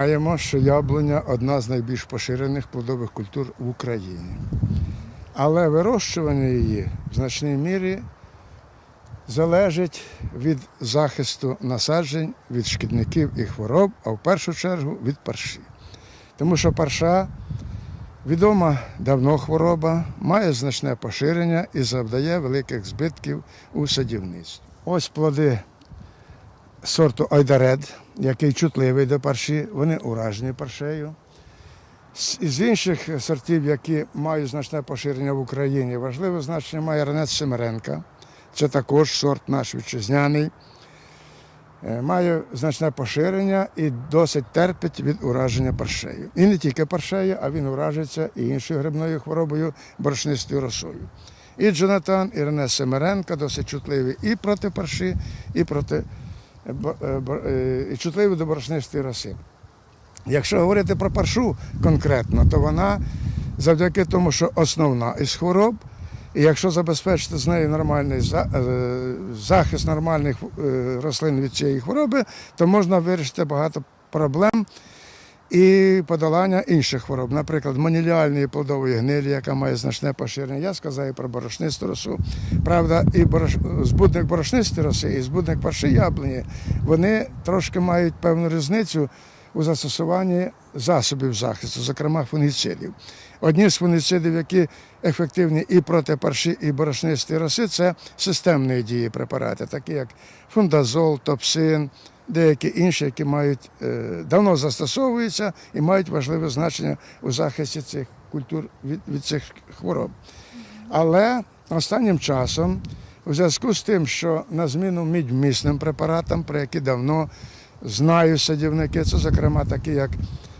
Знаємо, що яблуня одна з найбільш поширених плодових культур в Україні. Але вирощування її в значній мірі залежить від захисту насаджень від шкідників і хвороб, а в першу чергу від парші. Тому що парша відома давно хвороба, має значне поширення і завдає великих збитків у садівництві. Ось плоди сорту Айдаред, який чутливий до парші, вони уражені паршею. З інших сортів, які мають значне поширення в Україні, важливе значення має ранець Семеренка. Це також сорт наш вітчизняний. Е, Має значне поширення і досить терпить від ураження паршею. І не тільки паршею, а він уражується і іншою грибною хворобою, борошнистою росою. І Джонатан, і Рене Семеренка досить чутливі і проти парші, і проти чутливі до борошнистої роси. Якщо говорити про паршу конкретно, то вона завдяки тому, що основна із хвороб, і якщо забезпечити з нею нормальний е, захист нормальних е, рослин від цієї хвороби, то можна вирішити багато проблем і подолання інших хвороб, наприклад, маніліальної плодової гнилі, яка має значне поширення. Я сказав і про борошнисту росу. Правда, і борош... збудник борошнистої роси, і збудник парши яблуні, вони трошки мають певну різницю у застосуванні засобів захисту, зокрема фунгіцидів. Одні з фунгіцидів, які ефективні і проти парші, і борошнистої роси, це системної дії препарати, такі як фундазол, топсин, деякі інші, які мають е, давно застосовуються і мають важливе значення у захисті цих культур від, від цих хвороб. Але останнім часом, у зв'язку з тим, що на зміну мідьмісним препаратам, про які давно знають садівники, це зокрема такі, як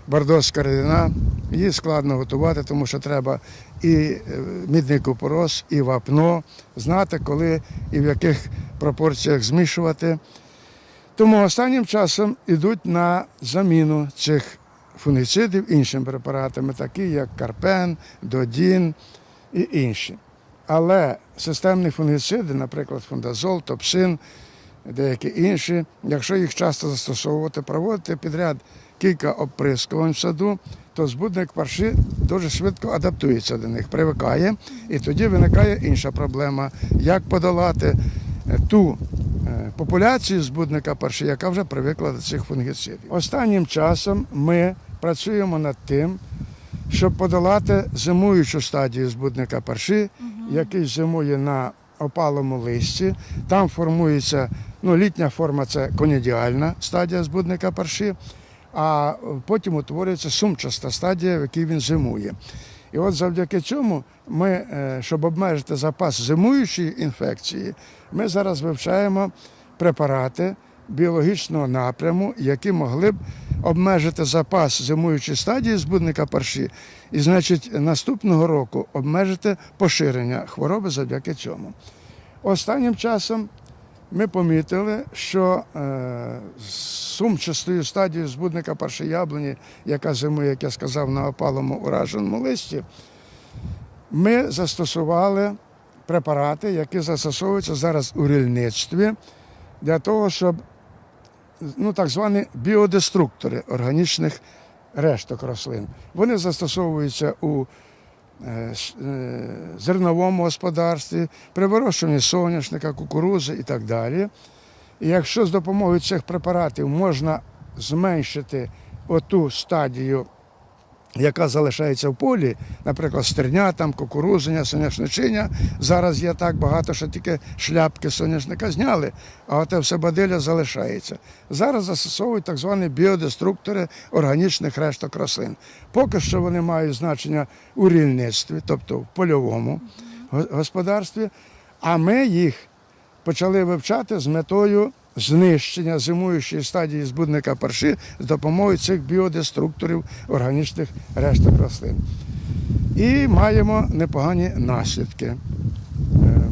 бордоська рідина, її складно готувати, тому що треба і е, мідний купорос, і вапно, знати, коли і в яких пропорціях змішувати. Тому останнім часом йдуть на заміну цих фунгіцидів іншими препаратами, такі як карпен, додін і інші. Але системні фунгіциди, наприклад, фундазол, топсин, деякі інші, якщо їх часто застосовувати, проводити підряд кілька оприскувань в саду, то збудник парші дуже швидко адаптується до них, привикає, і тоді виникає інша проблема, як подолати ту е, популяцію збудника парші, яка вже привикла до цих фунгіцидів. Останнім часом ми працюємо над тим, щоб подолати зимуючу стадію збудника парші, який зимує на опалому листі. Там формується ну, літня форма це конідіальна стадія збудника парші, а потім утворюється сумчаста стадія, в якій він зимує. І от завдяки цьому ми, е, щоб обмежити запас зимуючої інфекції, ми зараз вивчаємо препарати біологічного напряму, які могли б обмежити запас зимуючої стадії збудника парші, і, значить, наступного року обмежити поширення хвороби завдяки цьому. Останнім часом ми помітили, що е, сумчастою стадією збудника парші яблуні, яка зимує, як я сказав, на опалому ураженому листі, ми застосували препарати, які застосовуються зараз у рільництві для того, щоб ну, так звані біодеструктори органічних решток рослин. Вони застосовуються у зерновому господарстві, при вирощуванні соняшника, кукурузи і так далі. І якщо з допомогою цих препаратів можна зменшити оту стадію, яка залишається в полі, наприклад, стерня, там, кукурузення, соняшничиня, зараз є так багато, що тільки шляпки соняшника зняли, а оте все бадилля залишається. Зараз застосовують так звані біодеструктори органічних решток рослин. Поки що вони мають значення у рільництві, тобто в польовому господарстві, а ми їх почали вивчати з метою знищення зимуючої стадії збудника парші з допомогою цих біодеструкторів органічних решток рослин. І маємо непогані наслідки. Е,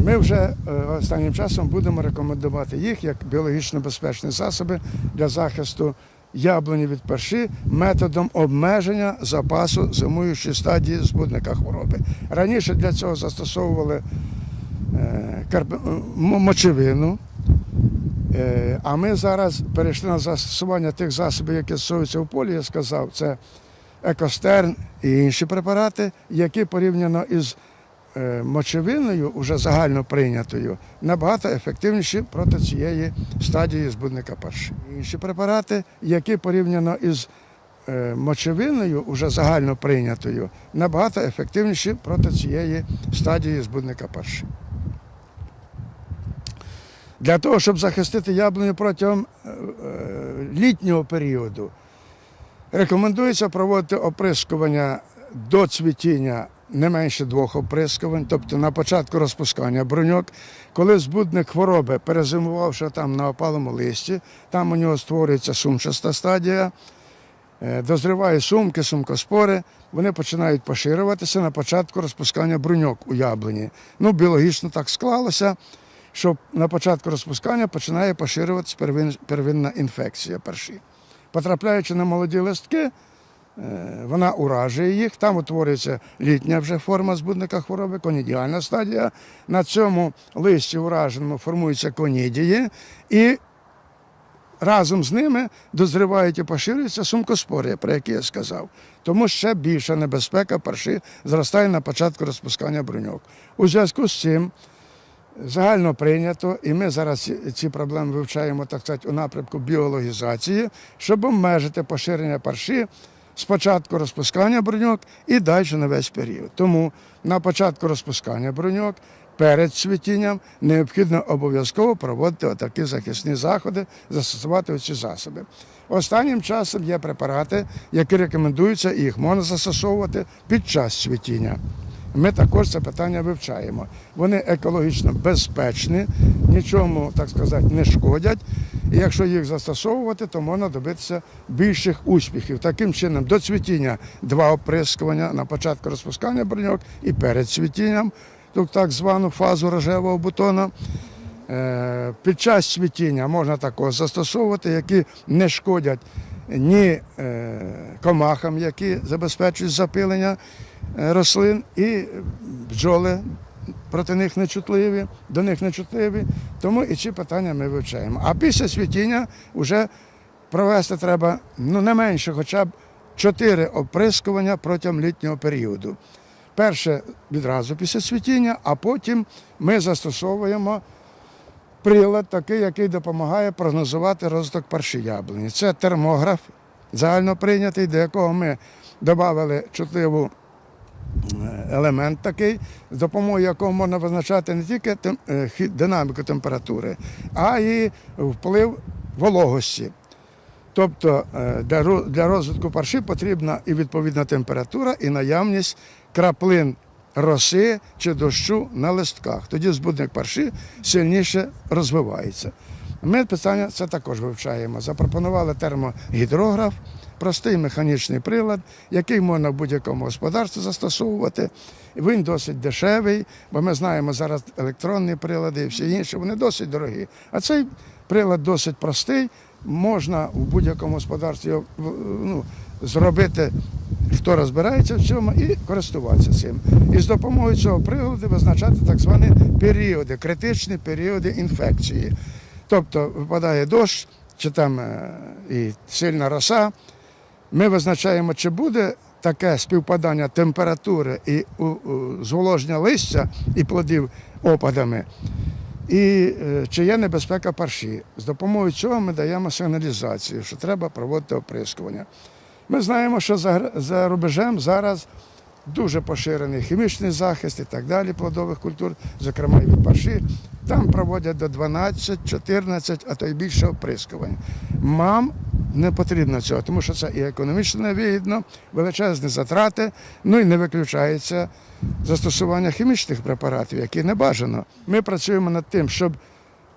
Ми вже е, останнім часом будемо рекомендувати їх як біологічно безпечні засоби для захисту яблуні від парші методом обмеження запасу зимуючої стадії збудника хвороби. Раніше для цього застосовували е, мочевину, А ми зараз перейшли на застосування тих засобів, які стосуються в полі. Я сказав, це екостерн і інші препарати, які порівняно із е, мочевиною, уже загально прийнятою, набагато ефективніші проти цієї стадії збудника парші. Інші препарати, які порівняно із е, мочевиною, уже загально прийнятою, набагато ефективніші проти цієї стадії збудника парші. Для того, щоб захистити яблуню протягом е, е, літнього періоду, рекомендується проводити оприскування до цвітіння не менше двох оприскувань, тобто на початку розпускання бруньок, коли збудник хвороби, перезимувавши там на опалому листі, там у нього створюється сумчаста стадія, е, дозріває сумки, сумкоспори, вони починають поширюватися на початку розпускання бруньок у яблуні. Ну, біологічно так склалося, що на початку розпускання починає поширюватися первин- первинна інфекція перші. Потрапляючи на молоді листки, е, вона уражує їх, там утворюється літня вже форма збудника хвороби, конідіальна стадія. На цьому листі ураженому формуються конідії, і разом з ними дозрівають і поширюються сумкоспори, про які я сказав. Тому ще більша небезпека перші зростає на початку розпускання бруньок. У зв'язку з цим загально прийнято, і ми зараз ці- проблеми вивчаємо так сказати, у напрямку біологізації, щоб обмежити поширення парші з початку розпускання бруньок і далі на весь період. Тому на початку розпускання бруньок перед цвітінням необхідно обов'язково проводити отакі захисні заходи, застосувати ці засоби. Останнім часом є препарати, які рекомендуються, і їх можна застосовувати під час цвітіння. Ми також це питання вивчаємо. Вони екологічно безпечні, нічому, так сказати, не шкодять. І якщо їх застосовувати, то можна добитися більших успіхів. Таким чином, до цвітіння два оприскування на початку розпускання броньок і перед цвітінням, тобто так звану фазу рожевого бутона. Е, Під час цвітіння можна також застосовувати, які не шкодять ні е, комахам, які забезпечують запилення е, рослин, і бджоли проти них нечутливі, до них нечутливі. Тому і ці питання ми вивчаємо. А після цвітіння вже провести треба ну, не менше хоча б чотири оприскування протягом літнього періоду. Перше відразу після цвітіння, а потім ми застосовуємо прилад такий, який допомагає прогнозувати розвиток парші яблуні. Це термограф загально прийнятий, до якого ми додали чутливу елемент такий, з допомогою якого можна визначати не тільки е, динаміку температури, а й вплив вологості. Тобто е, для розвитку парші потрібна і відповідна температура, і наявність краплин роси чи дощу на листках. Тоді збудник парші сильніше розвивається. Ми питання це також вивчаємо. Запропонували термогідрограф, простий механічний прилад, який можна в будь-якому господарстві застосовувати. Він досить дешевий, бо ми знаємо зараз електронні прилади і всі інші, вони досить дорогі. А цей прилад досить простий, можна в будь-якому господарстві ну, зробити, хто розбирається в цьому, і користуватися цим. І з допомогою цього приладу визначати так звані періоди, критичні періоди інфекції. Тобто випадає дощ, чи там е, і сильна роса. Ми визначаємо, чи буде таке співпадання температури і зволоження листя і плодів опадами, і е, чи є небезпека парші. З допомогою цього ми даємо сигналізацію, що треба проводити оприскування. Ми знаємо, що за, за рубежем зараз дуже поширений хімічний захист і так далі плодових культур, зокрема і від парші. Там проводять до 12, 14, а то й більше оприскувань. Мам не потрібно цього, тому що це і економічно невигідно, величезні затрати, ну і не виключається застосування хімічних препаратів, які не бажано. Ми працюємо над тим, щоб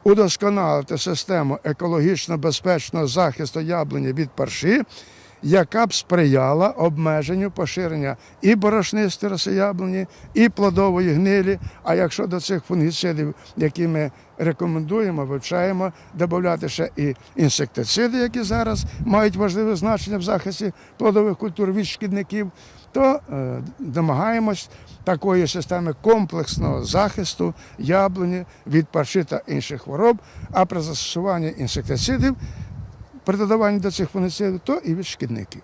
удосконалити систему екологічно безпечного захисту яблуні від парші. Яка б сприяла обмеженню поширення і борошнистої роси яблуні, і плодової гнилі. А якщо до цих фунгіцидів, які ми рекомендуємо, вивчаємо, додати ще і інсектициди, які зараз мають важливе значення в захисті плодових культур від шкідників, то е, домагаємось такої системи комплексного захисту яблуні від парши та інших хвороб, а при застосуванні інсектицидів, при до цих фунгіцидів, то і від шкідників.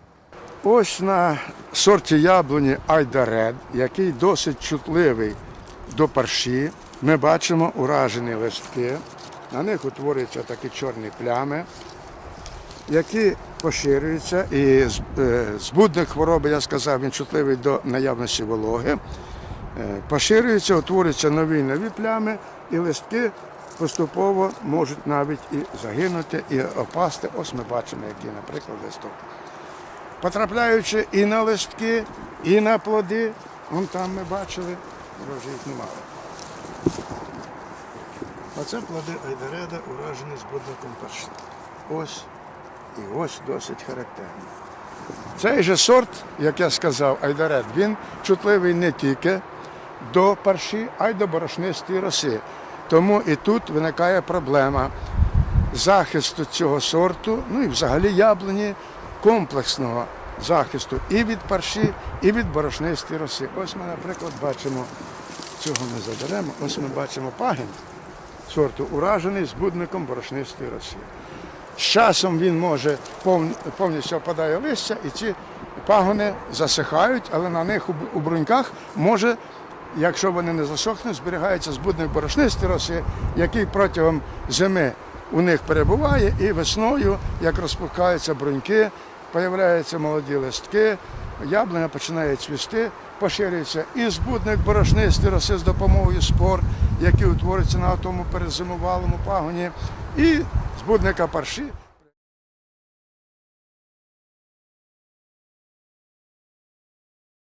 Ось на сорті яблуні Айдаред, який досить чутливий до парші, ми бачимо уражені листки. На них утворюються такі чорні плями, які поширюються. І е, збудник хвороби, я сказав, він чутливий до наявності вологи. Е, Поширюються, утворюються нові нові плями, і листки поступово можуть навіть і загинути, і опасти. Ось ми бачимо, який, наприклад, листок. Потрапляючи і на листки, і на плоди, вон там ми бачили, вже їх немає. Оце плоди айдареда, уражені збудником парши. Ось і ось досить характерно. Цей же сорт, як я сказав, айдарет, він чутливий не тільки до парші, а й до борошнистої роси. Тому і тут виникає проблема захисту цього сорту, ну і взагалі яблуні комплексного захисту і від парші, і від борошнистої роси. Ось ми, наприклад, бачимо, цього не заберемо, ось ми бачимо пагін сорту уражений збудником борошнистої роси. З часом він може повністю опадає листя, і ці пагони засихають, але на них у бруньках може, якщо вони не засохнуть, зберігається збудник борошнистої роси, який протягом зими у них перебуває, і весною, як розпускаються бруньки, появляються молоді листки, яблуня починає цвісти, поширюється і збудник борошнистої роси з допомогою спор, які утворюються на тому перезимувалому пагоні, і збудника парші.